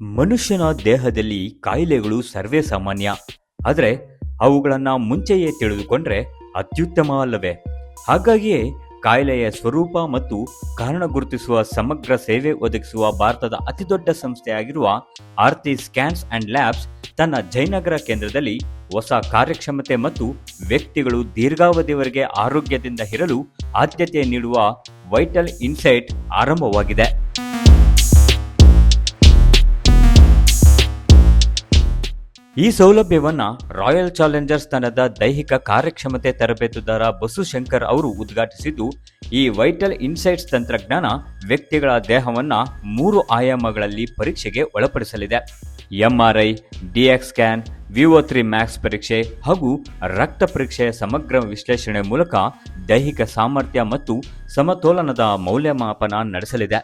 ಮನುಷ್ಯನ ದೇಹದಲ್ಲಿ ಕಾಯಿಲೆಗಳು ಸರ್ವೇ ಸಾಮಾನ್ಯ. ಆದರೆ ಅವುಗಳನ್ನು ಮುಂಚೆಯೇ ತಿಳಿದುಕೊಂಡ್ರೆ ಅತ್ಯುತ್ತಮ ಅಲ್ಲವೇ? ಹಾಗಾಗಿಯೇ ಕಾಯಿಲೆಯ ಸ್ವರೂಪ ಮತ್ತು ಕಾರಣ ಗುರುತಿಸುವ ಸಮಗ್ರ ಸೇವೆ ಒದಗಿಸುವ ಭಾರತದ ಅತಿದೊಡ್ಡ ಸಂಸ್ಥೆಯಾಗಿರುವ ಆರ್ತಿ ಸ್ಕ್ಯಾನ್ಸ್ ಅಂಡ್ ಲ್ಯಾಬ್ಸ್ ತನ್ನ ಜಯನಗರ ಕೇಂದ್ರದಲ್ಲಿ ಹೊಸ ಕಾರ್ಯಕ್ಷಮತೆ ಮತ್ತು ವ್ಯಕ್ತಿಗಳು ದೀರ್ಘಾವಧಿಯವರೆಗೆ ಆರೋಗ್ಯದಿಂದ ಇರಲು ಆದ್ಯತೆ ನೀಡುವ ವೈಟಲ್ ಇನ್ಸೈಟ್ ಆರಂಭವಾಗಿದೆ. ಈ ಸೌಲಭ್ಯವನ್ನ ರಾಯಲ್ ಚಾಲೆಂಜರ್ಸ್ ತಂಡದ ದೈಹಿಕ ಕಾರ್ಯಕ್ಷಮತೆ ತರಬೇತುದಾರ ಬಸು ಶಂಕರ್ ಅವರು ಉದ್ಘಾಟಿಸಿದ್ದು, ಈ ವೈಟಲ್ ಇನ್ಸೈಟ್ಸ್ ತಂತ್ರಜ್ಞಾನ ವ್ಯಕ್ತಿಗಳ ದೇಹವನ್ನ ಮೂರು ಆಯಾಮಗಳಲ್ಲಿ ಪರೀಕ್ಷೆಗೆ ಒಳಪಡಿಸಲಿದೆ. MRI, DX scan VO three max ಪರೀಕ್ಷೆ ಹಾಗೂ ರಕ್ತ ಪರೀಕ್ಷೆಯ ಸಮಗ್ರ ವಿಶ್ಲೇಷಣೆ ಮೂಲಕ ದೈಹಿಕ ಸಾಮರ್ಥ್ಯ ಮತ್ತು ಸಮತೋಲನದ ಮೌಲ್ಯಮಾಪನ ನಡೆಸಲಿದೆ.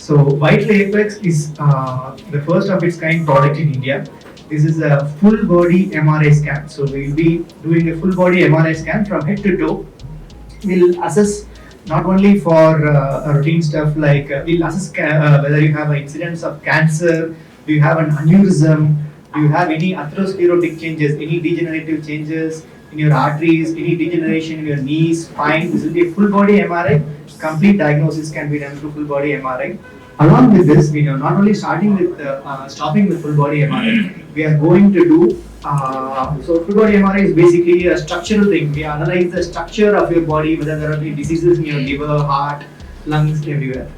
So Vital Apex is uh, the first of its kind product in India. This is a full body MRI scan. So we'll be doing a full body MRI scan from head to toe. We'll assess not only for uh, routine stuff like uh, we'll assess ca- uh, whether you have an incidence of cancer, do you have an aneurysm, do you have any atherosclerotic changes, any degenerative changes in your arteries, any degeneration in your knees, spine. This will be a full body MRI. Complete diagnosis can be done through full body MRI. Along with this, we are not only starting with uh, uh, stopping with full body MRI, we are going to do. Uh, so full body MRI is basically a structural thing. We analyze the structure of your body, whether there are any diseases in your liver, heart, lungs, everywhere.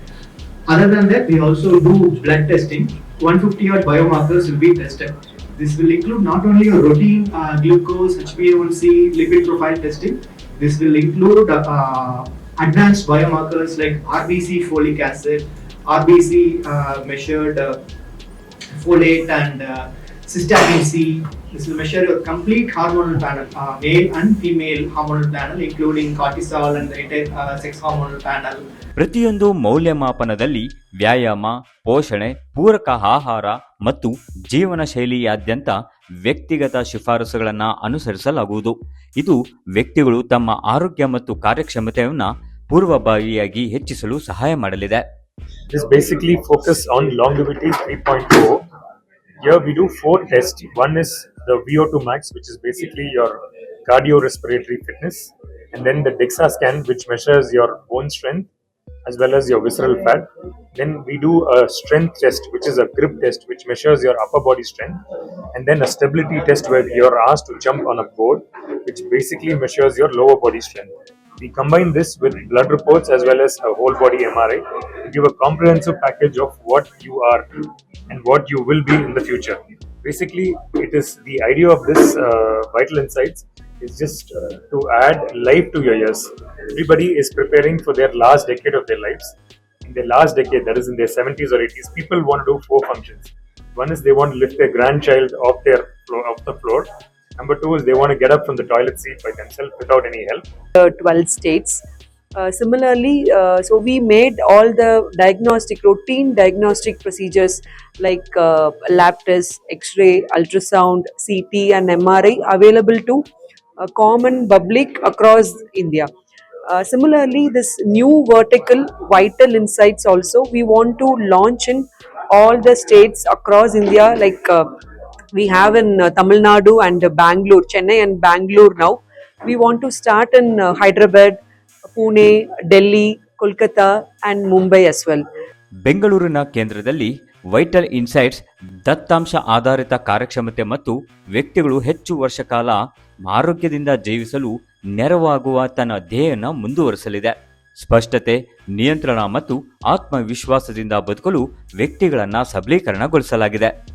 Other than that, we also do blood testing. 150 odd biomarkers will be tested. This will include not only your routine uh, glucose, HbA1c, lipid profile testing. This will include uh, advanced biomarkers like RBC folic acid, RBC uh, measured uh, folate and uh, cystatin C. This will measure your complete hormonal panel, uh, male and female hormonal panel, including cortisol and the entire uh, sex hormonal panel. ಪ್ರತಿಯೊಂದು ಮೌಲ್ಯಮಾಪನದಲ್ಲಿ ವ್ಯಾಯಾಮ ಪೋಷಣೆ ಪೂರಕ ಆಹಾರ ಮತ್ತು ಜೀವನ ಶೈಲಿಯಾದ್ಯಂತ ವ್ಯಕ್ತಿಗತ ಶಿಫಾರಸುಗಳನ್ನು ಅನುಸರಿಸಲಾಗುವುದು ಇದು ವ್ಯಕ್ತಿಗಳು ತಮ್ಮ ಆರೋಗ್ಯ ಮತ್ತು ಕಾರ್ಯಕ್ಷಮತೆಯನ್ನು ಪೂರ್ವಭಾವಿಯಾಗಿ ಹೆಚ್ಚಿಸಲು ಸಹಾಯ ಮಾಡಲಿದೆ This basically focus on longevity 3.0. Here we do four tests. One is the VO2 max, which is basically your cardiorespiratory fitness, and then the DEXA scan, which measures your bone strength as well as your visceral fat. Then we do a strength test, which is a grip test, which measures your upper body strength, and then a stability test where you're asked to jump on a board, which basically measures your lower body strength. We combine this with blood reports as well as a whole body MRI give a comprehensive package of what you are and what you will be in the future. Basically, it is the idea of this uh, Vital Insights is just uh, to add life to your years. Everybody is preparing for their last decade of their lives. In their last decade, that is in their 70s or 80s, people want to do four functions. One is they want to lift their grandchild off their floor, off the floor. Number two is they want to get up from the toilet seat by themselves without any help. uh, 12 states. Uh, similarly, uh, so we made all the diagnostic, routine diagnostic procedures like uh, lab tests, X ray, ultrasound, CT, and MRI available to uh, common public across India. Uh, similarly, this new vertical vital insights also we want to launch in all the states across India like uh, we have in uh, Tamil Nadu and uh, Bangalore, Chennai and Bangalore now. We want to start in uh, Hyderabad, Pune, Delhi Kolkata and Mumbai as well ಬೆಂಗಳೂರಿನ ಕೇಂದ್ರದಲ್ಲಿ vital insights ದತ್ತಾಂಶ ಆಧಾರಿತ ಕಾರ್ಯಕ್ಷಮತೆ ಮತ್ತು ವ್ಯಕ್ತಿಗಳು ಹೆಚ್ಚು ವರ್ಷ ಕಾಲ ಆರೋಗ್ಯದಿಂದ ಜೀವಿಸಲು ನೆರವಾಗುವ ತನ್ನ ಧ್ಯೇಯನ ಮುಂದುವರಿಸಲಿದೆ. ಸ್ಪಷ್ಟತೆ ನಿಯಂತ್ರಣ ಮತ್ತು ಆತ್ಮವಿಶ್ವಾಸದಿಂದ ಬದುಕಲು ವ್ಯಕ್ತಿಗಳನ್ನು ಸಬಲೀಕರಣಗೊಳಿಸಲಾಗಿದೆ.